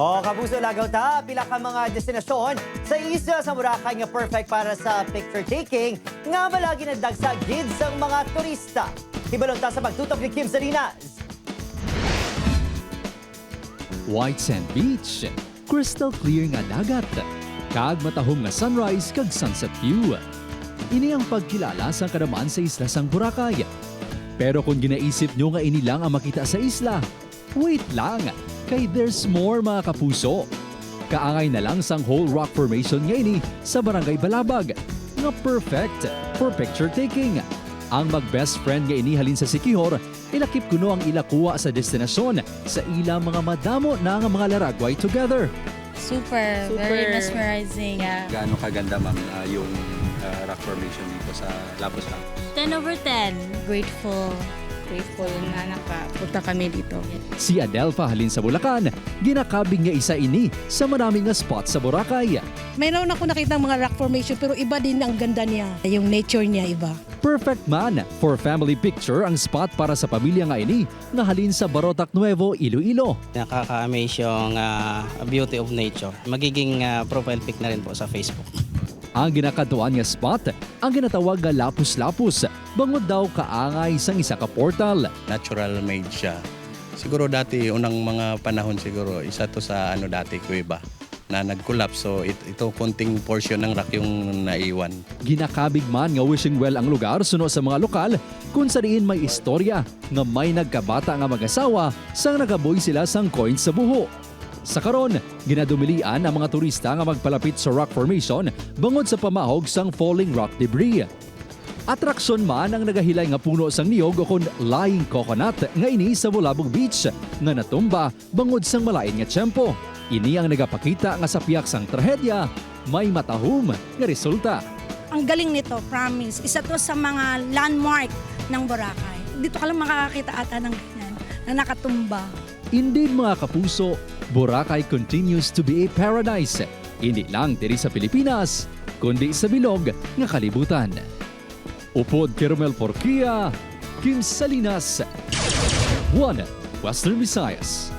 O, kapuso lagaw ta, pila ka mga destinasyon sa isla sa Boracay nga perfect para sa picture taking nga malagi nagdagsa gid sa mga turista. Hibalon ta sa pagtutok ni Kim Salinas. White Sand Beach, crystal clear nga dagat, kag matahom nga sunrise kag sunset view. Ini ang pagkilala sa kadaman sa isla sang Boracay. Pero kung ginaisip nyo nga ini lang ang makita sa isla, wait lang, kay there's more mga kapuso. Kaangay na lang sang whole rock formation nga ini sa Barangay Balabag, nga perfect for picture taking. Ang mag-best friend nga ini halin sa Sikihor, ilakip kuno ang ilakuha sa destinasyon sa ila mga madamo na nga mga laragway together. Super, Super. very mesmerizing. Yeah. Gaano kaganda ma'am ah, yung ah, rock formation dito sa Labos lang. 10 over 10. Grateful. Grateful na nakapunta kami dito. Si Adelfa halin sa Bulacan, ginakabing nga isa ini sa maraming nga spot sa Boracay. Mayroon ako nakita mga rock formation pero iba din ang ganda niya. Yung nature niya iba. Perfect man for family picture ang spot para sa pamilya nga ini nga halin sa Barotac Nuevo, Iloilo. Nakaka-amaze yung ah, beauty of nature. Magiging ah, profile pic na rin po sa Facebook. Ang ginakatuan nga spot ang ginatawag nga lapus-lapus bangod daw kaangay sang isa ka portal. Natural made siya. Siguro dati, unang mga panahon siguro, isa to sa ano dati, kuweba na nag-collapse. So it, ito konting portion ng rock yung naiwan. Ginakabig man nga wishing well ang lugar suno sa mga lokal kung sa diin may istorya nga may nagkabata nga mag-asawa sang nagaboy sila sang coins sa buho. Sa karon, ginadumilian ang mga turista nga magpalapit sa rock formation bangod sa pamahog sang falling rock debris. Atraksyon man ang nagahilay nga puno sang niyog o kon lying coconut nga ini sa Bulabog Beach nga natumba bangod sang malain nga tiyempo. Ini ang nagapakita nga sa piyak sang trahedya may matahom nga resulta. Ang galing nito, promise. Isa to sa mga landmark ng Boracay. Dito ka lang makakakita ata ng ganyan na nakatumba. Indeed mga kapuso, Boracay continues to be a paradise. Hindi lang diri sa Pilipinas, kundi sa bilog nga kalibutan. Upod Caramel Porquia, Kim Salinas, One Western Visayas.